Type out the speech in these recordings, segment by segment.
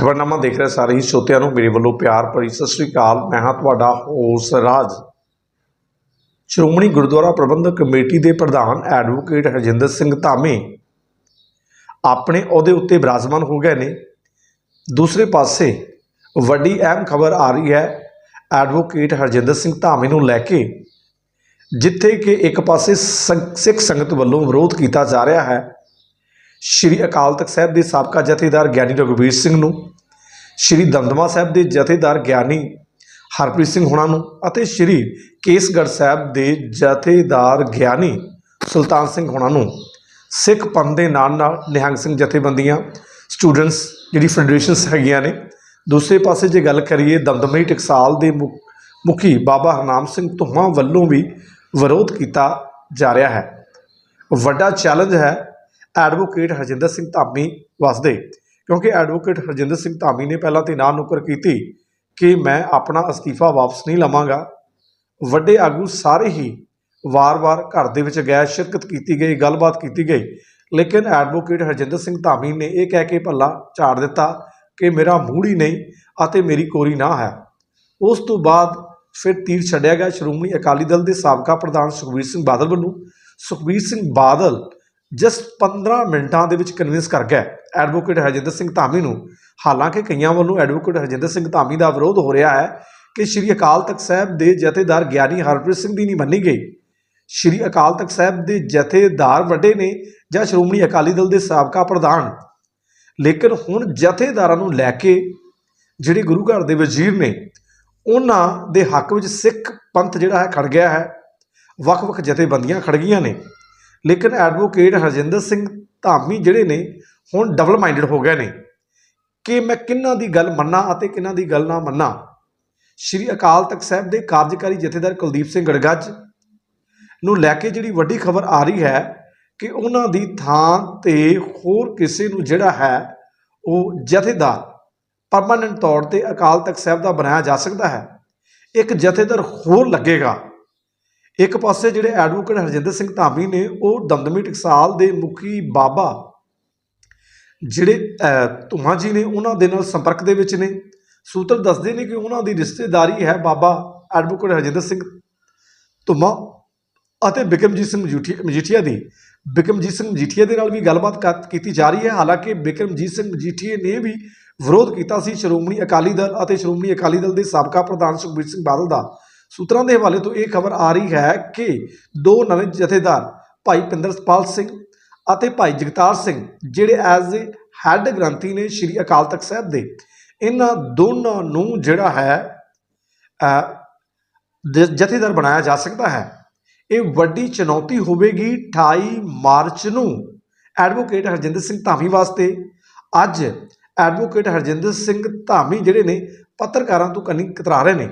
ਖਬਰਨਾਮਾ ਦੇਖ ਰਹੇ ਸਾਰੇ ਹੀ ਸਰੋਤਿਆਂ ਨੂੰ ਮੇਰੇ ਵੱਲੋਂ ਪਿਆਰ ਭਰੀ ਸਤਿ ਸ੍ਰੀ ਅਕਾਲ। ਮੈਂ ਹਾਂ ਤੁਹਾਡਾ ਹੋਸ ਰਾਜ। ਸ਼੍ਰੋਮਣੀ ਗੁਰਦੁਆਰਾ ਪ੍ਰਬੰਧਕ ਕਮੇਟੀ ਦੇ ਪ੍ਰਧਾਨ ਐਡਵੋਕੇਟ ਹਰਜਿੰਦਰ ਸਿੰਘ ਧਾਮੀ ਆਪਣੇ ਅਹੁਦੇ ਉੱਤੇ ਬਿਰਾਜਮਾਨ ਹੋ ਗਏ ਨੇ। ਦੂਸਰੇ ਪਾਸੇ ਵੱਡੀ ਅਹਿਮ ਖਬਰ ਆ ਰਹੀ ਹੈ ਐਡਵੋਕੇਟ ਹਰਜਿੰਦਰ ਸਿੰਘ ਧਾਮੀ ਨੂੰ ਲੈ ਕੇ, ਜਿੱਥੇ ਕਿ ਇੱਕ ਪਾਸੇ ਸੰਗ- ਸਿੱਖ ਸੰਗਤ ਵੱਲੋਂ ਵਿਰੋਧ ਕੀਤਾ ਜਾ ਰਿਹਾ ਹੈ। ਸ਼੍ਰੀ ਅਕਾਲ ਤਖਤ ਸਾਹਿਬ ਦੇ ਸਾਬਕਾ ਜਥੇਦਾਰ ਗਿਆਨੀ ਰਘੁਵੀਰ ਸਿੰਘ ਨੂੰ, ਸ਼੍ਰੀ ਦਮਦਮਾ ਸਾਹਿਬ ਦੇ ਜਥੇਦਾਰ ਗਿਆਨੀ ਹਰਪ੍ਰੀਤ ਸਿੰਘ ਹੁਣਾਂ ਨੂੰ ਅਤੇ ਸ਼੍ਰੀ ਕੇਸਗੜ੍ਹ ਸਾਹਿਬ ਦੇ ਜਥੇਦਾਰ ਗਿਆਨੀ ਸੁਲਤਾਨ ਸਿੰਘ ਹੁਣਾਂ ਨੂੰ। ਸਿੱਖ ਪੰਥ ਦੇ ਨਾਲ ਨਾਲ ਨਿਹੰਗ ਸਿੰਘ ਜਥੇਬੰਦੀਆਂ, ਸਟੂਡੈਂਟਸ ਜਿਹੜੀ ਫੈਡਰੇਸ਼ਨਸ ਹੈਗੀਆਂ ਨੇ। ਦੂਸਰੇ ਪਾਸੇ ਜੇ ਗੱਲ ਕਰੀਏ ਦਮਦਮਈ ਟਕਸਾਲ ਦੇ ਮੁ- ਮੁਖੀ ਬਾਬਾ ਹਰਨਾਮ ਸਿੰਘ ਧੁੰਮਾ ਵੱਲੋਂ ਵੀ ਵਿਰੋਧ ਕੀਤਾ ਜਾ ਰਿਹਾ ਹੈ। ਵੱਡਾ ਚੈਲੰਜ ਹੈ ਐਡਵੋਕੇਟ ਹਰਜਿੰਦਰ ਸਿੰਘ ਧਾਮੀ ਵਾਸਤੇ ਕਿਉਂਕਿ ਐਡਵੋਕੇਟ ਹਰਜਿੰਦਰ ਸਿੰਘ ਧਾਮੀ ਨੇ ਪਹਿਲਾਂ ਤੇ ਨਾ ਨੁਕਰ ਕੀਤੀ ਕਿ ਮੈਂ ਆਪਣਾ ਅਸਤੀਫਾ ਵਾਪਸ ਨਹੀਂ ਲਵਾਂਗਾ। ਵੱਡੇ ਆਗੂ ਸਾਰੇ ਹੀ ਵਾਰ-ਵਾਰ ਘਰ ਦੇ ਵਿੱਚ ਗਏ ਸ਼ਿਰਕਤ ਕੀਤੀ ਗਈ, ਗੱਲਬਾਤ ਕੀਤੀ ਗਈ, ਲੇਕਿਨ ਐਡਵੋਕੇਟ ਹਰਜਿੰਦਰ ਸਿੰਘ ਧਾਮੀ ਨੇ ਇਹ ਕਹਿ ਕੇ ਭੱਲਾ ਝਾੜ ਦਿੱਤਾ ਕਿ ਮੇਰਾ ਮੂਡ ਹੀ ਨਹੀਂ ਅਤੇ ਮੇਰੀ ਕੋਰੀ ਨਾ ਹੈ। ਉਸ ਤੋਂ ਬਾਅਦ ਫਿਰ ਤੀਰ ਛੱਡਿਆ ਗਿਆ। ਸ਼੍ਰੋਮਣੀ ਅਕਾਲੀ ਦਲ ਦੇ ਸਾਬਕਾ ਪ੍ਰਧਾਨ ਸੁਖਬੀਰ ਸਿੰਘ ਬਾਦਲ ਵੱਲੋਂ ਸੁਖਬੀਰ ਸਿੰਘ ਬਾਦਲ ਜਸਟ 15 ਮਿੰਟਾਂ ਦੇ ਵਿੱਚ ਕਨਵਿੰਸ ਕਰ ਗਿਆ। ਐਡਵੋਕੇਟ ਹਰਜਿੰਦਰ ਸਿੰਘ ਧਾਮੀ ਨੂੰ। ਹਾਲਾਂਕਿ ਕਈਆਂ ਵੱਲੋਂ ਐਡਵੋਕੇਟ ਹਰਜਿੰਦਰ ਸਿੰਘ ਧਾਮੀ ਦਾ ਵਿਰੋਧ ਹੋ ਰਿਹਾ ਹੈ ਕਿ ਸ਼੍ਰੀ ਅਕਾਲ ਤਖਤ ਸਾਹਿਬ ਦੇ ਜਥੇਦਾਰ ਗਿਆਨੀ ਹਰਪ੍ਰੀਤ ਸਿੰਘ ਦੀ ਨਹੀਂ ਮੰਨੀ ਗਈ। ਸ਼੍ਰੀ ਅਕਾਲ ਤਖਤ ਸਾਹਿਬ ਦੇ ਜਥੇਦਾਰ ਵੱਡੇ ਨੇ ਜਾਂ ਸ਼੍ਰੋਮਣੀ ਅਕਾਲੀ ਦਲ ਦੇ ਸਾਬਕਾ ਪ੍ਰਧਾਨ। ਲੇਕਿਨ ਹੁਣ ਜਥੇਦਾਰਾਂ ਨੂੰ ਲੈ ਕੇ ਜਿਹੜੇ ਗੁਰੂ ਘਰ ਦੇ ਵਜ਼ੀਰ ਨੇ, ਉਹਨਾਂ ਦੇ ਹੱਕ ਵਿੱਚ ਸਿੱਖ ਪੰਥ ਜਿਹੜਾ ਹੈ ਖੜ ਗਿਆ ਹੈ। ਵੱਖ-ਵੱਖ ਜਥੇਬੰਦੀਆਂ ਖੜ ਗਈਆਂ ਨੇ। ਲੇਕਿਨ ਐਡਵੋਕੇਟ ਹਰਜਿੰਦਰ ਸਿੰਘ ਧਾਮੀ ਜਿਹੜੇ ਨੇ, ਹੁਣ ਡਬਲ ਮਾਈਂਡਡ ਹੋ ਗਏ ਨੇ। ਕਿ ਮੈਂ ਕਿਹਨਾਂ ਦੀ ਗੱਲ ਮੰਨਾਂ ਅਤੇ ਕਿਹਨਾਂ ਦੀ ਗੱਲ ਨਾ ਮੰਨਾਂ? ਸ਼੍ਰੀ ਅਕਾਲ ਤਖਤ ਸਾਹਿਬ ਦੇ ਕਾਰਜਕਾਰੀ ਜਥੇਦਾਰ ਕੁਲਦੀਪ ਸਿੰਘ ਗੜਗੱਜ ਨੂੰ ਲੈ ਕੇ ਜਿਹੜੀ ਵੱਡੀ ਖਬਰ ਆ ਰਹੀ ਹੈ ਕਿ ਉਹਨਾਂ ਦੀ ਥਾਂ ਤੇ ਹੋਰ ਕਿਸੇ ਨੂੰ ਜਿਹੜਾ ਹੈ, ਉਹ ਜਥੇਦਾਰ ਪਰਮਾਨੈਂਟ ਤੌਰ ਤੇ ਅਕਾਲ ਤਖਤ ਸਾਹਿਬ ਦਾ ਬਣਾਇਆ ਜਾ ਸਕਦਾ ਹੈ। ਇੱਕ ਜਥੇਦਾਰ ਹੋਰ ਲੱਗੇਗਾ। ਇੱਕ ਪਾਸੇ ਜਿਹੜੇ ਐਡਵੋਕੇਟ ਹਰਜਿੰਦਰ ਸਿੰਘ ਧਾਮੀ ਨੇ ਉਹ ਦਮਦਮੀ ਟਕਸਾਲ ਦੇ ਮੁਖੀ ਬਾਬਾ ਜਿਹੜੇ ਅਹ, ਧੁਮਾ ਜੀ ਨੇ ਉਹਨਾਂ ਦੇ ਨਾਲ ਸੰਪਰਕ ਦੇ ਵਿੱਚ ਨੇ। ਸੂਤਰ ਦੱਸਦੇ ਨੇ ਕਿ ਉਹਨਾਂ ਦੀ ਰਿਸ਼ਤੇਦਾਰੀ ਹੈ ਬਾਬਾ ਐਡਵੋਕੇਟ ਹਰਜਿੰਦਰ ਸਿੰਘ ਧੁਮਾ ਅਤੇ ਬਿਕਰਮਜੀਤ ਸਿੰਘ ਮਜੀਠੀ ਮਜੀਠੀਆ ਦੀ। ਬਿਕਰਮਜੀਤ ਸਿੰਘ ਮਜੀਠੀਆ ਦੇ ਨਾਲ ਵੀ ਗੱਲਬਾਤ ਕਰ- ਕੀਤੀ ਜਾ ਰਹੀ ਹੈ। ਹਾਲਾਂਕਿ ਬਿਕਰਮਜੀਤ ਸਿੰਘ ਮਜੀਠੀਆ ਨੇ ਵੀ ਵਿਰੋਧ ਕੀਤਾ ਸੀ। ਸ਼੍ਰੋਮਣੀ ਅਕਾਲੀ ਦਲ ਅਤੇ ਸ਼੍ਰੋਮਣੀ ਅਕਾਲੀ ਦਲ ਦੇ ਸਾਬਕਾ ਪ੍ਰਧਾਨ ਸੁਖਬੀਰ ਸਿੰਘ ਬਾਦਲ ਦਾ ਸੂਤਰਾਂ ਦੇ ਹਵਾਲੇ ਤੋਂ ਇਹ ਖਬਰ ਆ ਰਹੀ ਹੈ ਕਿ ਦੋ ਨਵੇਂ ਜਥੇਦਾਰ, ਭਾਈ ਪਿੰਦਰਪਾਲ ਸਿੰਘ ਅਤੇ ਭਾਈ ਜਗਤਾਰ ਸਿੰਘ, ਜਿਹੜੇ ਐਜ਼ ਏ ਹੈੱਡ ਗ੍ਰੰਥੀ ਨੇ ਸ਼੍ਰੀ ਅਕਾਲ ਤਖਤ ਸਾਹਿਬ ਦੇ, ਇਹਨਾਂ ਦੋਨਾਂ ਨੂੰ ਜਿਹੜਾ ਹੈ ਜਥੇਦਾਰ ਬਣਾਇਆ ਜਾ ਸਕਦਾ ਹੈ। ਇਹ ਵੱਡੀ ਚੁਣੌਤੀ ਹੋਵੇਗੀ 28 ਮਾਰਚ ਨੂੰ। ਐਡਵੋਕੇਟ ਹਰਜਿੰਦਰ ਸਿੰਘ ਧਾਮੀ ਵਾਸਤੇ ਅੱਜ ਐਡਵੋਕੇਟ ਹਰਜਿੰਦਰ ਸਿੰਘ ਧਾਮੀ ਜਿਹੜੇ ਨੇ ਪੱਤਰਕਾਰਾਂ ਤੋਂ ਕੰਨੀ ਕਤਰਾ ਰਹੇ ਨੇ।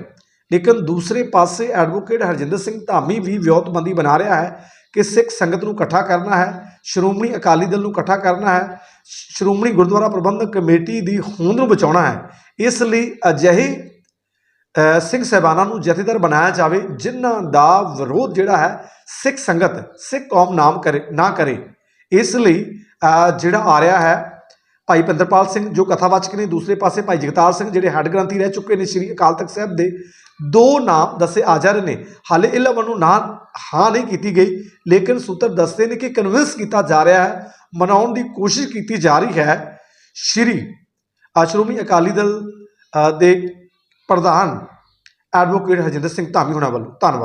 ਲੇਕਿਨ ਦੂਸਰੇ ਪਾਸੇ ਐਡਵੋਕੇਟ ਹਰਜਿੰਦਰ ਸਿੰਘ ਧਾਮੀ ਵੀ ਵਿਉਂਤਬੰਦੀ ਬਣਾ ਰਿਹਾ ਹੈ ਕਿ ਸਿੱਖ ਸੰਗਤ ਨੂੰ ਇਕੱਠਾ ਕਰਨਾ ਹੈ, ਸ਼੍ਰੋਮਣੀ ਅਕਾਲੀ ਦਲ ਨੂੰ ਇਕੱਠਾ ਕਰਨਾ ਹੈ, ਸ਼੍ਰੋਮਣੀ ਗੁਰਦੁਆਰਾ ਪ੍ਰਬੰਧਕ ਕਮੇਟੀ ਦੀ ਹੋਂਦ ਨੂੰ ਬਚਾਉਣਾ ਹੈ। ਇਸ ਲਈ ਅਜਿਹੇ ਸਿੰਘ ਸਹਿਬਾਨਾਂ ਨੂੰ ਜਥੇਦਾਰ ਬਣਾਇਆ ਜਾਵੇ, ਜਿਨ੍ਹਾਂ ਦਾ ਵਿਰੋਧ ਜਿਹੜਾ ਹੈ ਸਿੱਖ ਸੰਗਤ, ਸਿੱਖ ਕੌਮ ਨਾਮ ਕਰੇ, ਨਾ ਕਰੇ। ਇਸ ਲਈ ਜਿਹੜਾ ਆ ਰਿਹਾ ਹੈ, ਭਾਈ ਪੰਦਰਪਾਲ ਸਿੰਘ, ਜੋ ਕਥਾਵਾਚਕ ਨੇ, ਦੂਸਰੇ ਪਾਸੇ ਭਾਈ ਜਗਤਾਰ ਸਿੰਘ ਜਿਹੜੇ ਹੈੱਡ ਗ੍ਰੰਥੀ ਰਹਿ ਚੁੱਕੇ ਨੇ, ਸ੍ਰੀ ਅਕਾਲ ਤਖਤ ਸਾਹਿਬ ਦੇ ਦੋ ਨਾਮ ਦੱਸੇ ਆ ਜਾ ਰਹੇ ਨੇ। ਹਾਲੇ ਇਲਮ ਨੂੰ ਨਾ ਹਾਂ ਨਹੀਂ ਕੀਤੀ ਗਈ, ਲੇਕਿਨ ਸੂਤਰ ਦੱਸਦੇ ਨੇ ਕਿ ਕਨਵਿੰਸ ਕੀਤਾ ਜਾ ਰਿਹਾ ਹੈ, ਮਨਾਉਣ ਦੀ ਕੋਸ਼ਿਸ਼ ਕੀਤੀ ਜਾ ਰਹੀ ਹੈ। ਸ਼੍ਰੀ ਅਸ਼ਰੋਮੀ ਅਕਾਲੀ ਦਲ ਦੇ ਪ੍ਰਧਾਨ ਐਡਵੋਕੇਟ ਹਰਜਿੰਦਰ ਸਿੰਘ ਧਾਮੀ ਹੋਣਾ ਵੱਲੋਂ। ਧੰਨਵਾਦ।